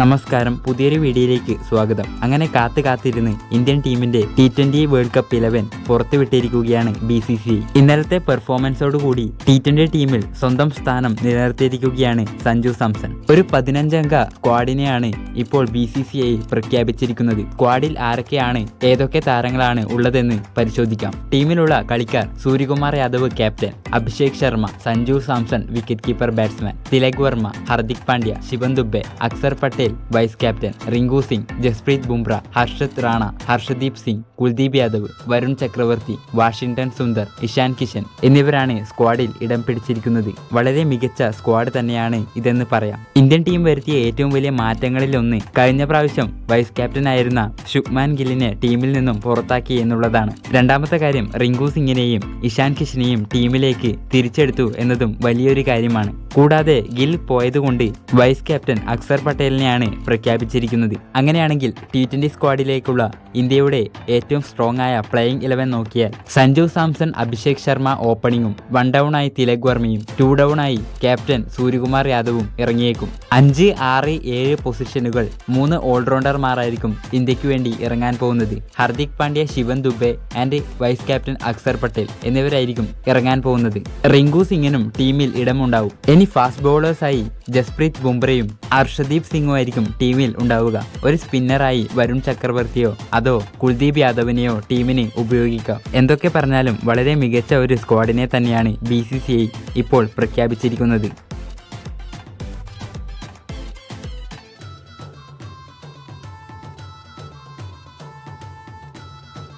നമസ്കാരം. പുതിയൊരു വീഡിയോയിലേക്ക് സ്വാഗതം. അങ്ങനെ കാത്തു കാത്തിരുന്ന് ഇന്ത്യൻ ടീമിന്റെ T twenty world cup eleven പുറത്തുവിട്ടിരിക്കുകയാണ് B C C ഇന്നലത്തെ പെർഫോമൻസോടുകൂടി ടി ട്വന്റി ടീമിൽ സ്വന്തം സ്ഥാനം നിലനിർത്തിയിരിക്കുകയാണ് സഞ്ജു സാംസൺ. ഒരു പതിനഞ്ചംഗ സ്ക്വാഡിനെയാണ് ഇപ്പോൾ ബി സി സി ഐ പ്രഖ്യാപിച്ചിരിക്കുന്നത്. സ്ക്വാഡിൽ ആരൊക്കെയാണ് ഏതൊക്കെ താരങ്ങളാണ് ഉള്ളതെന്ന് പരിശോധിക്കാം. ടീമിലുള്ള കളിക്കാർ Suryakumar Yadav captain Abhishek Sharma Sanju Samson wicket keeper batsman Tilak Varma Hardik Pandya Shivam Dube Axar Patel vice captain Rinku Singh Jasprit Bumrah Harshit Rana Arshdeep Singh Kuldeep Yadav Varun Chakravarthy Washington Sundar Ishan Kishan എന്നിവരാണ് സ്ക്വാഡിൽ ഇടം പിടിച്ചിരിക്കുന്നത്. വളരെ മികച്ച squad തന്നെയാണ് ഇതെന്ന് പറയാം. Indian team വരുത്തിയ ഏറ്റവും വലിയ മാറ്റങ്ങളിൽ ഒന്ന് കഴിഞ്ഞ പ്രാവശ്യം വൈസ് ക്യാപ്റ്റൻ ആയിരുന്ന ശുഭ്മാൻ ഗില്ലിനെ ടീമിൽ നിന്നും പുറത്താക്കി എന്നുള്ളതാണ്. രണ്ടാമത്തെ കാര്യം റിങ്കു സിംഗിനെയും ഇഷാൻ കിഷനെയും ടീമിലേക്ക് തിരിച്ചെടുത്തു എന്നതും വലിയൊരു കാര്യമാണ്. കൂടാതെ ഗിൽ പോയതുകൊണ്ട് വൈസ് ക്യാപ്റ്റൻ അക്സർ പട്ടേലിനെയാണ് പ്രഖ്യാപിച്ചിരിക്കുന്നത്. അങ്ങനെയാണെങ്കിൽ ടി ട്വന്റി സ്ക്വാഡിലേക്കുള്ള ഇന്ത്യയുടെ ഏറ്റവും സ്ട്രോങ് ആയ പ്ലേയിങ് ഇലവൻ നോക്കിയാൽ സഞ്ജു സാംസൺ അഭിഷേക് ശർമ്മ ഓപ്പണിങ്ങും വൺ ഡൗൺ ആയി തിലക് വർമ്മയും ടു ഡൗൺ ആയി ക്യാപ്റ്റൻ സൂര്യകുമാർ യാദവും ഇറങ്ങിയേക്കും. അഞ്ച് ആറ് ഏഴ് പൊസിഷനുകൾ മൂന്ന് ഓൾറൗണ്ടർമാരായിരിക്കും ഇന്ത്യയ്ക്ക് വേണ്ടി ഇറങ്ങാൻ പോകുന്നത്. Hardik Pandya Shivam Dube and vice captain Axar Patel എന്നിവരായിരിക്കും ഇറങ്ങാൻ പോകുന്നത്. റിങ്കു സിംഗിനും ടീമിൽ ഇടമുണ്ടാവും. ഇനി ഫാസ്റ്റ് ബൗളേഴ്സായി ജസ്പ്രീത് ബുംറയും അർഷദീപ് സിംഗും ആയിരിക്കും ടീമിൽ ഉണ്ടാവുക. ഒരു സ്പിന്നറായി വരുൺ ചക്രവർത്തിയോ അതോ കുൽദീപ് യാദവിനെയോ ടീമിന് ഉപയോഗിക്കാം. എന്തൊക്കെ പറഞ്ഞാലും വളരെ മികച്ച ഒരു സ്ക്വാഡിനെ തന്നെയാണ് ബി ഇപ്പോൾ പ്രഖ്യാപിച്ചിരിക്കുന്നത്.